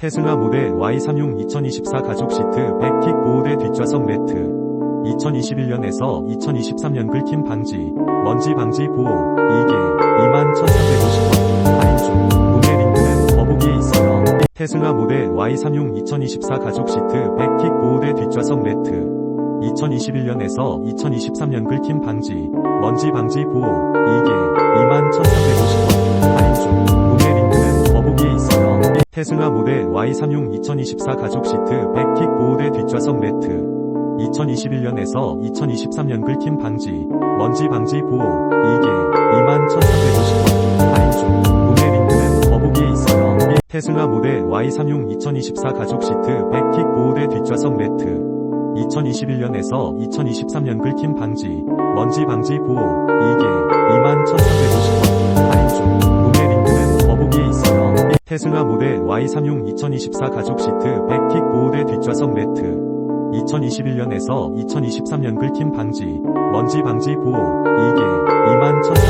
테슬라 모델 Y36 2024 가죽 시트 백킥 보호대 뒷좌석 매트. 2021년에서 2023년 긁힘 방지, 먼지 방지 보호 이게 21,350원 할인 중. 구매 링크는 더보기에 있어요. 테슬라 모델 Y36 2024 가죽 시트 백킥 보호대 뒷좌석 매트. 2021년에서 2023년 긁힘 방지, 먼지 방지 보호 이게 21,350원 테슬라 모델 Y36 2024 가죽 시트 백킥 보호대 뒷좌석 매트. 2021년에서 2023년 긁힘 방지, 먼지 방지 보호 이게 21,350원. 할인 중. 구매 링크는 더보기에 있어요. 테슬라 모델 Y36 2024 가죽 시트 백킥 보호대 뒷좌석 매트. 2021년에서 2023년 긁힘 방지, 먼지 방지 보호 이게 21,350원 테슬라 모델 Y36 2024 가죽 시트 백킥 보호대 뒷좌석 매트. 2021년에서 2023년 긁힘 방지, 먼지 방지 보호 이게 21,350원